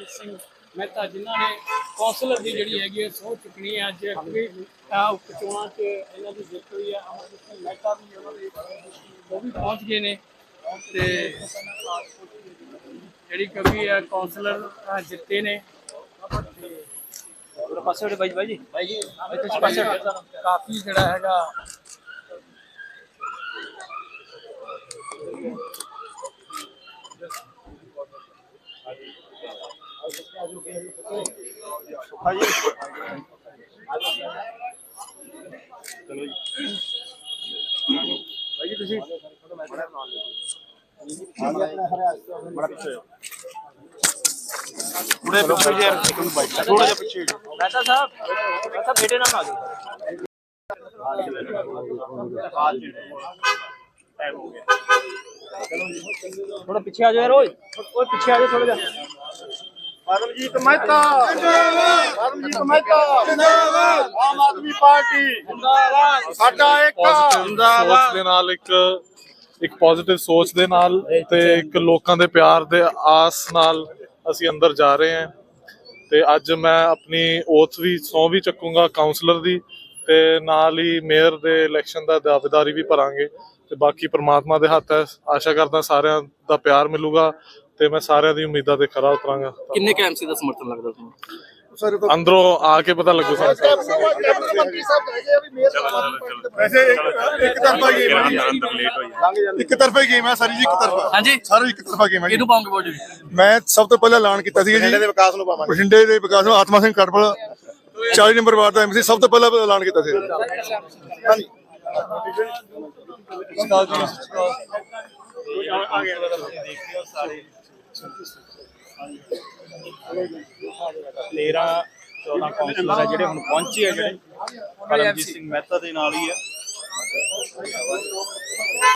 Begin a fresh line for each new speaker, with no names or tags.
ਕਰਮਜੀਤ ਸਿੰਘ ਮਹਿਤਾ ਜਿਨ੍ਹਾਂ ਨੇ ਕੌਂਸਲਰ ਦੀ ਜਿਹੜੀ ਹੈਗੀ ਹੈ ਸਹੁੰ ਚੁੱਕਣੀ ਹੈ ਅੱਜ ਅੱਗੇ ਉਪ ਚੋਣਾਂ 'ਚ ਇਹਨਾਂ ਦੀ ਜਿੱਤ ਹੋਈ ਹੈ ਅਮਰਜੀਤ ਸਿੰਘ ਮਹਿਤਾ ਵੀ ਉਹਨਾਂ ਦੇ ਉਹ ਵੀ ਪਹੁੰਚ ਗਏ ਨੇ। ਤੇ ਜਿਹੜੀ ਕਵੀ ਹੈ ਕੌਂਸਲਰ ਜਿੱਤੇ ਨੇ।
ਪਾਸੇ ਹੋੜੇ ਬਾਈ ਬਾਈ ਜੀ? ਬਾਈ ਜੀ
ਕਾਫੀ ਜਿਹੜਾ ਹੈਗਾ
ਬਾਈ ਜੀ ਤੁਸੀਂ
ਥੋੜੇ ਪਿੱਛੇ ਜੇ ਥੋੜਾ ਜਿਹਾ ਪਿੱਛੇ
ਮਹਿਤਾ ਸਾਹਿਬ ਮਹਿਤਾ ਬੇਟੇ ਨਾਲ ਆ ਜਾਓ ਥੋੜਾ ਪਿੱਛੇ ਆ ਜਾਓ ਯਾਰ, ਓਏ। ਓਏ, ਪਿੱਛੇ ਆ ਜਾਓ ਥੋੜਾ ਜਿਹਾ।
ਪਰਮਜੀਤ ਮਹਿਤਾ। ਪਰਮਜੀਤ ਮਹਿਤਾ। ਜਿੰਦਾਬਾਦ ਆਮ ਆਦਮੀ ਪਾਰਟੀ। ਜਿੰਦਾਬਾਦ। ਸਾਡਾ ਇੱਕ
ਸੋਚ ਦੇ ਨਾਲ ਇੱਕ ਇੱਕ ਪੋਜ਼ਿਟਿਵ ਸੋਚ ਦੇ ਨਾਲ ਤੇ ਇੱਕ ਲੋਕਾਂ ਦੇ ਪਿਆਰ ਦੇ ਆਸ ਨਾਲ ਅਸੀਂ ਅੰਦਰ ਜਾ ਰਹੇ ਹਾਂ। ਤੇ ਅੱਜ ਮੈਂ ਆਪਣੀ ਓਥ ਵੀ ਸੌ ਵੀ ਚੱਕੂੰਗਾ ਕਾਉਂਸਲਰ ਦੀ ਤੇ ਨਾਲ ਹੀ ਮੇਅਰ ਦੇ ਇਲੈਕਸ਼ਨ ਦਾ ਦਾਅਵੇਦਾਰੀ ਵੀ ਭਰਾਂਗੇ। ਤੇ ਬਾਕੀ ਪ੍ਰਮਾਤਮਾ ਦੇ ਹੱਥ ਹੈ। ਆਸ਼ਾ ਕਰਦਾ ਸਾਰਿਆਂ ਦਾ ਪਿਆਰ ਮਿਲੂਗਾ। ਤੇ ਮੈਂ ਸਾਰਿਆਂ ਦੀ ਉਮੀਦਾਂ ਤੇ ਖਰਾ ਉਤਰਾਂਗਾ।
ਕਿੰਨੇ ਕੈਂਪਸੀ ਦਾ ਸਮਰਥਨ ਲੱਗਦਾ ਤੁਹਾਨੂੰ?
ਅੰਦਰੋਂ ਆ ਕੇ ਪਤਾ ਲੱਗੂ ਸਾਨੂੰ।
ਮੰਤਰੀ ਸਾਹਿਬ ਕਹੇ ਵੀ ਮੇਅਰ ਵੈਸੇ ਇੱਕ ਤਰਫਾ ਗੇਮ ਹੈ ਇੱਕ ਤਰਫਾ ਗੇਮ ਹੈ ਸਾਰੀ ਜੀ ਇੱਕ ਤਰਫਾ।
ਹਾਂਜੀ।
ਸਾਰੀ ਇੱਕ ਤਰਫਾ ਗੇਮ ਹੈ ਜੀ।
ਕਿਹਨੂੰ ਪਾਉਂਗੇ ਵੋਟ ਜੀ?
ਮੈਂ ਸਭ ਤੋਂ ਪਹਿਲਾਂ ਐਲਾਨ ਕੀਤਾ ਸੀ ਜੀ। ਬਠਿੰਡੇ ਦੇ ਵਿਕਾਸ ਨੂੰ ਪਾਵਾਂਗੇ। ਬਠਿੰਡੇ ਦੇ ਵਿਕਾਸ ਨੂੰ ਆਤਮਾ ਸਿੰਘ ਕਟਪਲ 40 ਨੰਬਰ ਵਾਰਡ ਦਾ ਐਮਸੀ ਸਭ ਤੋਂ ਪਹਿਲਾਂ ਐਲਾਨ ਕੀਤਾ ਸੀ। ਹਾਂਜੀ।
ਤੇਰਾਂ 14 ਕਾਉਂਸਲਰ ਆ ਜਿਹੜੇ ਹੁਣ ਪਹੁੰਚੇ ਆ ਜਿਹੜੇ। ਕਰਮਜੀਤ ਸਿੰਘ ਮਹਿਤਾ ਦੇ ਨਾਲ ਹੀ ਆ।